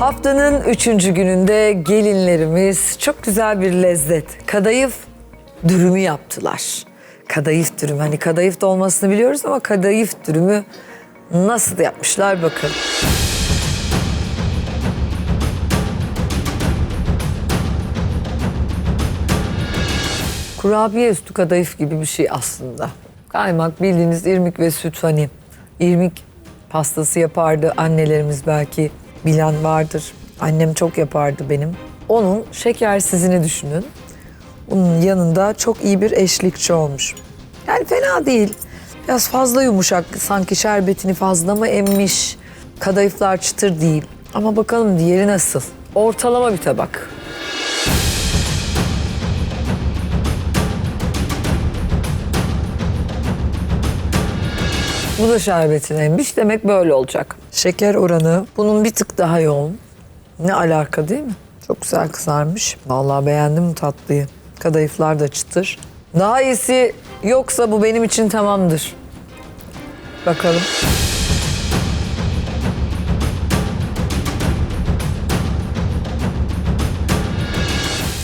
Haftanın üçüncü gününde gelinlerimiz çok güzel bir lezzet. Kadayıf dürümü yaptılar. Kadayıf dürüm. Hani kadayıf dolmasını biliyoruz ama kadayıf dürümü nasıl yapmışlar bakın. Kurabiye üstü kadayıf gibi bir şey aslında. Kaymak bildiğiniz irmik ve süt hani. irmik pastası yapardı annelerimiz belki bilen vardır. Annem çok yapardı benim. Onun şekersizini düşünün. Bunun yanında çok iyi bir eşlikçi olmuş. Yani fena değil. Biraz fazla yumuşak. Sanki şerbetini fazla mı emmiş? Kadayıflar çıtır değil. Ama bakalım diğeri nasıl? Ortalama bir tabak. Bu da şerbetini emmiş. Demek böyle olacak. Şeker oranı bunun bir tık daha yoğun. Ne alaka değil mi? Çok güzel kızarmış. Vallahi beğendim tatlıyı. Kadayıflar da çıtır. Daha iyisi yoksa bu benim için tamamdır. Bakalım.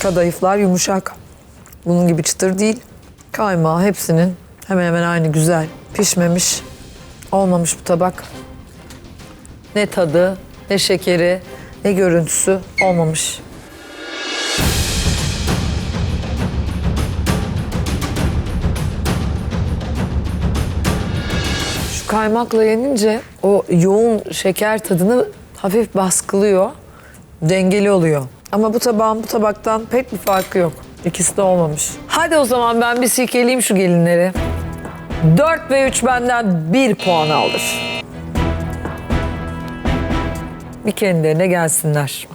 Kadayıflar yumuşak. Bunun gibi çıtır değil. Kaymağı hepsinin hemen hemen aynı güzel. Pişmemiş. Olmamış bu tabak. Ne tadı, ne şekeri, ne görüntüsü olmamış. Şu kaymakla yenince o yoğun şeker tadını hafif baskılıyor. Dengeli oluyor. Ama bu tabağın bu tabaktan pek bir farkı yok. İkisi de olmamış. Hadi o zaman ben bir silkeleyeyim şu gelinleri. 4 ve 3 benden 1 puan alır. Bir kendilerine gelsinler.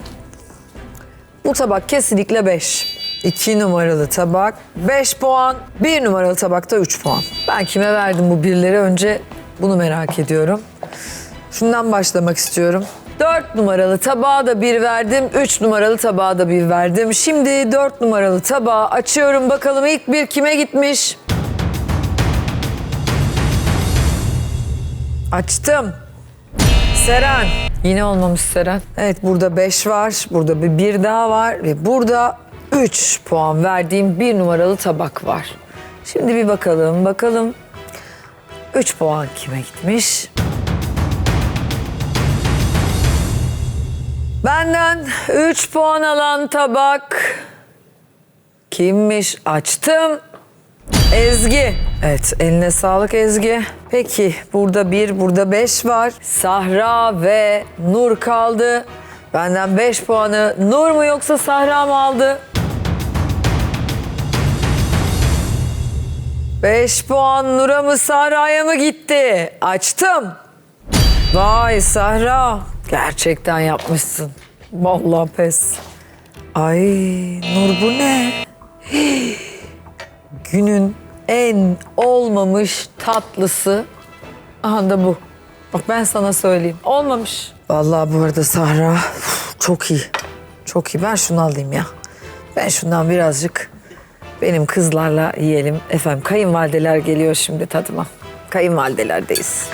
Bu tabak kesinlikle 5. 2 numaralı tabak 5 puan. 1 numaralı tabakta 3 puan. Ben kime verdim bu birleri önce bunu merak ediyorum. Şundan başlamak istiyorum. 4 numaralı tabağa da bir verdim, 3 numaralı tabağa da bir verdim. Şimdi 4 numaralı tabağı açıyorum. Bakalım ilk bir kime gitmiş? Açtım. Seren. Yine olmamış Seren. Evet burada 5 var. Burada bir bir daha var. Ve burada 3 puan verdiğim bir numaralı tabak var. Şimdi bir bakalım. Bakalım 3 puan kime gitmiş? Benden 3 puan alan tabak kimmiş? Açtım. Ezgi. Evet eline sağlık Ezgi. Peki burada bir, burada beş var. Sahra ve Nur kaldı. Benden beş puanı Nur mu yoksa Sahra mı aldı? Beş puan Nur'a mı Sahra'ya mı gitti? Açtım. Vay Sahra. Gerçekten yapmışsın. Vallahi pes. Ay Nur bu ne? Günün en olmamış tatlısı aha da bu. Bak ben sana söyleyeyim. Olmamış. Vallahi bu arada Sahra çok iyi. Çok iyi. Ben şunu alayım ya. Ben şundan birazcık benim kızlarla yiyelim. Efendim kayınvalideler geliyor şimdi tadıma. Kayınvalidelerdeyiz.